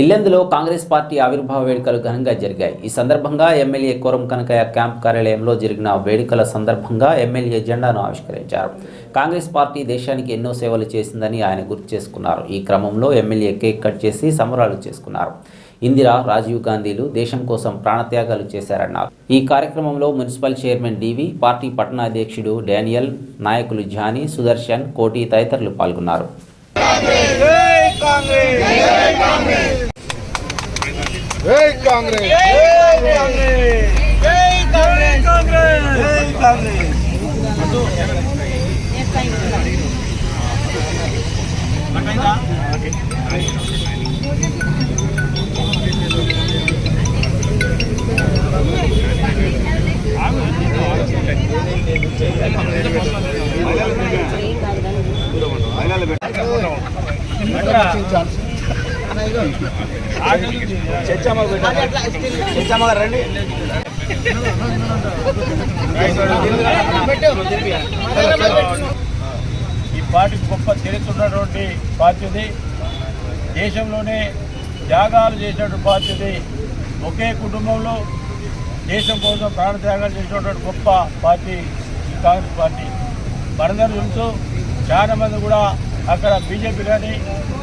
ఇల్లెందులో Congress party ఆవిర్భావ వేడుకలు ఘనంగా జరిగాయి. ఈ సందర్భంగా ఎమ్మెల్యే కోరం కనకయ్య క్యాంప్ కార్యాలయంలో జరిగిన వేడుకల సందర్భంగా ఎమ్మెల్యే జెండాను ఆవిష్కరించారు. కాంగ్రెస్ పార్టీ దేశానికి ఎన్నో సేవలు చేసిందని ఆయన గుర్తు చేసుకున్నారు. ఈ క్రమంలో ఎమ్మెల్యే కేక్ కట్ చేసి సంబరాలు చేసుకున్నారు. ఇందిరా రాజీవ్ గాంధీలు దేశం కోసం ప్రాణత్యాగాలు చేశారన్నారు. ఈ కార్యక్రమంలో municipal chairman D V party పట్టణాధ్యక్షుడు Daniel నాయకులు జానీ సుదర్శన్ కోటి తదితరులు పాల్గొన్నారు. కాంగ్రెస్! జై కాంగ్రెస్! జై కాంగ్రెస్! జై కాంగ్రెస్! జై కాంగ్రెస్! జై చచ్చమ్మ రండి ఈ పార్టీకి గొప్ప చరిత్ర ఉన్నటువంటి దేశంలోనే త్యాగాలు చేసినటువంటి పార్టీ ఒకే కుటుంబంలో దేశం కోసం ప్రాణత్యాగాలు చేసినటువంటి గొప్ప పార్టీ ఈ కాంగ్రెస్ పార్టీ. మనందరూ తెలుసు చాలామంది కూడా అక్కడ బీజేపీ కానీ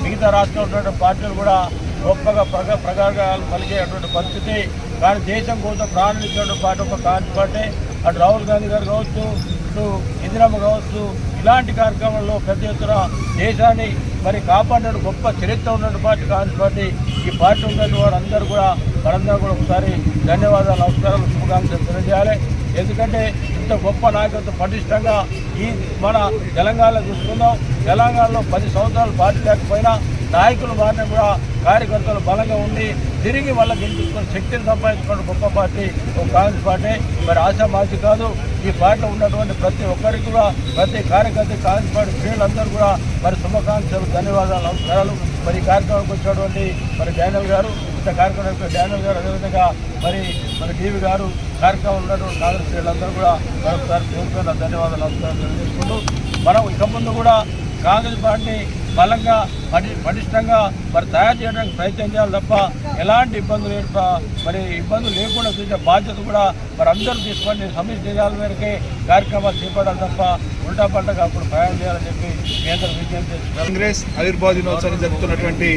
మిగతా రాష్ట్రంలో పార్టీలు కూడా గొప్పగా ప్రగ ప్రగాఢాలు కలిగేటువంటి పరిస్థితి. కానీ దేశం కోసం ప్రాణులు ఇచ్చినటువంటి పార్టీ ఒక కాంగ్రెస్ పార్టీ అటు రాహుల్ గాంధీ గారు కావచ్చు ఇటు ఇందిరమ్మ కావచ్చు ఇలాంటి కార్యక్రమాల్లో పెద్ద ఎత్తున దేశాన్ని మరి కాపాడిన గొప్ప చరిత్ర ఉన్నటువంటి పార్టీ కాంగ్రెస్ పార్టీ ఈ పార్టీ ఉన్నటువంటి వారందరూ కూడా వారందరూ కూడా ఒకసారి ధన్యవాదాలు నమస్కారాలు శుభాకాంక్షలు తెలియజేయాలి. ఎందుకంటే ఇంత గొప్ప నాయకత్వం పటిష్టంగా ఈ మన తెలంగాణలో చూసుకుందాం. తెలంగాణలో పది సంవత్సరాలు పార్టీ లేకపోయినా నాయకులు మారిన కూడా కార్యకర్తలు బలంగా ఉండి తిరిగి వాళ్ళకి గెలిపించుకొని శక్తిని సంపాదించుకున్న గొప్ప పార్టీ ఒక కాంగ్రెస్ పార్టీ. మరి ఆశామాసి కాదు ఈ పార్టీలో ఉన్నటువంటి ప్రతి ఒక్కరికి కూడా ప్రతి కార్యకర్త కాంగ్రెస్ పార్టీ శ్రేణులందరూ కూడా మరి శుభాకాంక్షలు ధన్యవాదాలు నమస్కారాలు. మరి కార్యక్రమానికి వచ్చినటువంటి మరి డానియల్ గారు ఇంత కార్యక్రమం డానియల్ గారు అదేవిధంగా మరి మన టీవీ గారు కార్యక్రమం ఉన్నటువంటి కాంగ్రెస్ వీళ్ళందరూ కూడా మరొకసారి పేరు ధన్యవాదాలు నమస్కారం తెలియజేసుకుంటూ మనం ఇక ముందు కూడా కాంగ్రెస్ పార్టీని బలంగా పటి పటిష్టంగా మరి తయారు చేయడానికి ప్రయత్నం చేయాలి తప్ప ఎలాంటి ఇబ్బందులు ఏర్ప మరి ఇబ్బందులు లేకుండా చూసే బాధ్యత కూడా మరి అందరూ తీసుకొని సమస్య చేయాల మేరకే కార్యక్రమాలు చేపట్టాలి తప్ప ఉల్టా పండగ అప్పుడు ప్రయాణం చేయాలని చెప్పి కేంద్ర విజ్ఞప్తి కాంగ్రెస్ ఆవిర్భావ దినోత్సవం జరుపుతున్నటువంటి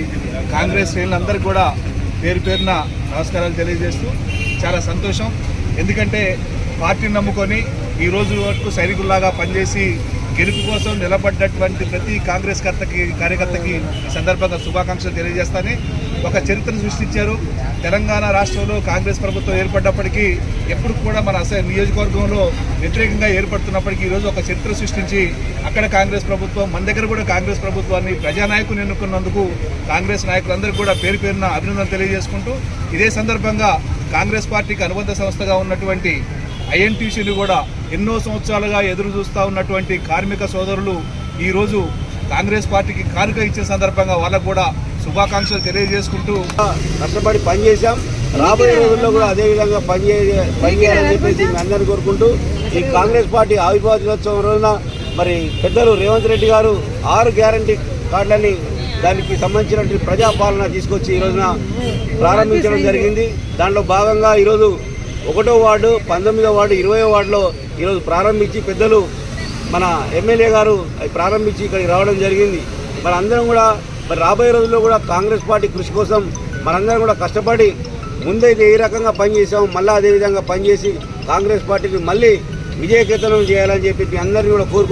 కాంగ్రెస్ శ్రేణులందరూ కూడా పేరు పేరున నమస్కారాలు తెలియజేస్తూ చాలా సంతోషం. ఎందుకంటే పార్టీని నమ్ముకొని ఈ రోజు వరకు సైనికుల్లాగా పనిచేసి గెలుపు కోసం నిలబడ్డటువంటి ప్రతి కాంగ్రెస్ కర్తకి కార్యకర్తకి సందర్భంగా శుభాకాంక్షలు తెలియజేస్తానే. ఒక చరిత్రను సృష్టించారు. తెలంగాణ రాష్ట్రంలో కాంగ్రెస్ ప్రభుత్వం ఏర్పడ్డప్పటికీ ఎప్పుడు కూడా మన అసలు నియోజకవర్గంలో వ్యతిరేకంగా ఏర్పడుతున్నప్పటికీ ఈరోజు ఒక చరిత్ర సృష్టించి అక్కడ కాంగ్రెస్ ప్రభుత్వం మన దగ్గర కూడా కాంగ్రెస్ ప్రభుత్వాన్ని ప్రజానాయకుని ఎన్నుకున్నందుకు కాంగ్రెస్ నాయకులందరికీ కూడా పేరు పేరున అభినందనలు తెలియజేసుకుంటూ ఇదే సందర్భంగా కాంగ్రెస్ పార్టీకి అనుబంధ సంస్థగా ఉన్నటువంటి ఐఎన్టీసీని కూడా ఎన్నో సంవత్సరాలుగా ఎదురు చూస్తూ ఉన్నటువంటి కార్మిక సోదరులు ఈరోజు కాంగ్రెస్ పార్టీకి కానుక ఇచ్చిన సందర్భంగా వాళ్ళకు కూడా శుభాకాంక్షలు తెలియజేసుకుంటూ కష్టపడి పనిచేశాం. రాబోయే రోజుల్లో కూడా అదేవిధంగా పనిచేయ పనిచేయాలని చెప్పేసి అందరిని కోరుకుంటూ ఈ కాంగ్రెస్ పార్టీ ఆవిర్భావ దినోత్సవం రోజున మరి పెద్దలు రేవంత్ రెడ్డి గారు ఆరు గ్యారంటీ కార్డులని దానికి సంబంధించినటువంటి ప్రజాపాలన తీసుకొచ్చి ఈ రోజున ప్రారంభించడం జరిగింది. దాంట్లో భాగంగా ఈరోజు ఒకటో వార్డు పంతొమ్మిదో వార్డు ఇరవై వార్డులో ఈరోజు ప్రారంభించి పెద్దలు మన ఎమ్మెల్యే గారు ప్రారంభించి ఇక్కడికి రావడం జరిగింది. మరి అందరం కూడా మరి రాబోయే రోజుల్లో కూడా కాంగ్రెస్ పార్టీ కృషి కోసం మనందరం కూడా కష్టపడి ముందైతే ఏ రకంగా పనిచేసాం మళ్ళీ అదే విధంగా పనిచేసి కాంగ్రెస్ పార్టీని మళ్ళీ విజయకేతనం చేయాలని చెప్పి మీ అందరినీ కూడా కోరుకుంటున్నాం.